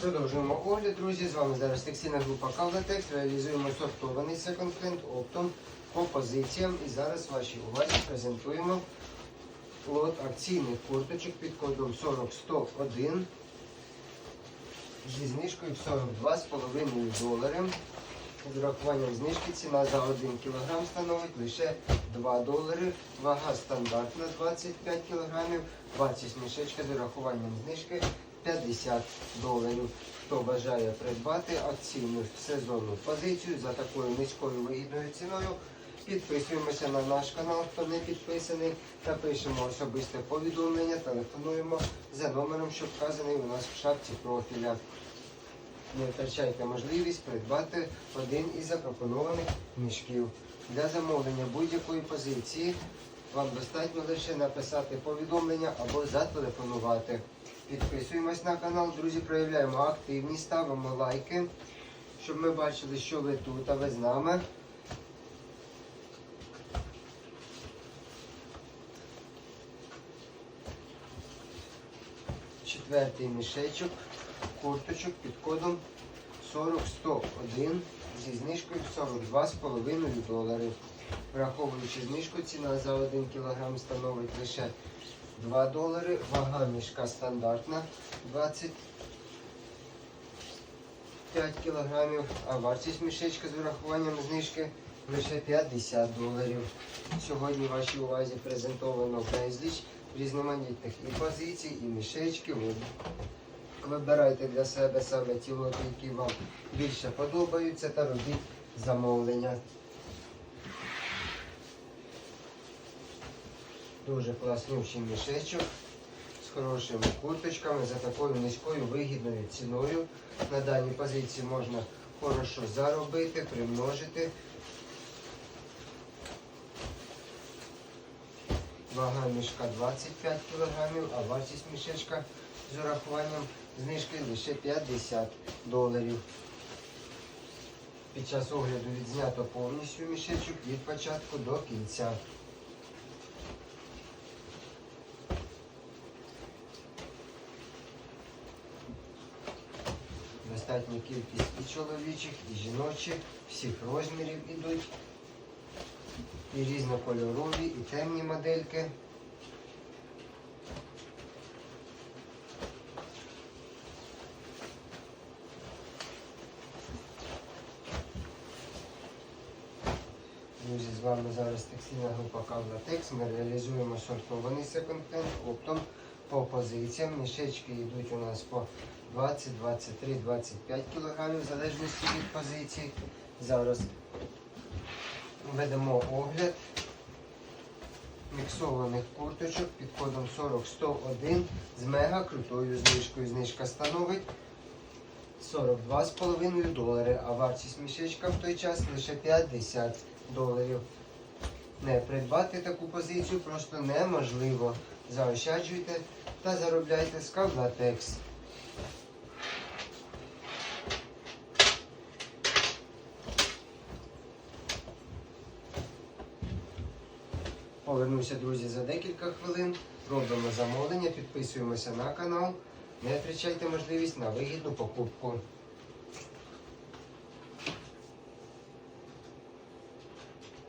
Продовжуємо огляд, друзі. З вами зараз текстильна група Кавлатекс. Реалізуємо сортований секонд-хенд оптом по позиціям. І зараз вашій увазі презентуємо лот акційних курточок під кодом 40101 зі знижкою в 42,5 долари. З урахуванням знижки ціна за 1 кг становить лише 2 долари. Вага стандартна 25 кг, вартість мішечка з урахуванням знижки 50 доларів. Хто бажає придбати акційну сезонну позицію за такою низькою вигідною ціною, підписуємося на наш канал, хто не підписаний, та пишемо особисте повідомлення, телефонуємо за номером, що вказаний у нас в шапці профіля. Не втрачайте можливість придбати один із запропонованих мішків. Для замовлення будь-якої позиції вам достатньо лише написати повідомлення або зателефонувати. Підписуємось на канал, друзі, проявляємо активність, ставимо лайки, щоб ми бачили, що ви тут, а ви з нами. Четвертий мішечок курточок під кодом 40101 зі знижкою 42,5 долари. Враховуючи знижку, ціна за 1 кг становить лише 2 долари. Вага мішка стандартна 25 кг, а вартість мішечка з урахуванням знижки лише 50 доларів. Сьогодні вашій увазі презентовано безліч різноманітних і позицій, і мішечків. Вибирайте для себе саме ті лоти, які вам більше подобаються, та робіть замовлення. Дуже класнючий мішечок з хорошими курточками за такою низькою вигідною ціною. На даній позиції можна хорошо заробити, примножити. Вага мішка 25 кг, а вартість мішечка з урахуванням знижки лише 50 доларів. Під час огляду відзнято повністю мішечок від початку до кінця. Достатня кількість і чоловічих, і жіночих, всіх розмірів ідуть. І різнокольорові, і темні модельки. Друзі, з вами зараз текстильна група Кавлатекс. Ми реалізуємо сортований секонд-хенд оптом по позиціям. Мішечки йдуть у нас по 20, 23, 25 кг в залежності від позицій. Зараз ведемо огляд міксованих курточок під кодом 40101 з мега крутою знижкою. Знижка становить 42,5 долари, а вартість мішечка в той час лише 50 доларів. Не придбати таку позицію просто неможливо. Заощаджуйте та заробляйте з Кавлатекс. Повернуся, друзі, за декілька хвилин. Робимо замовлення, підписуємося на канал. Не втрачайте можливість на вигідну покупку.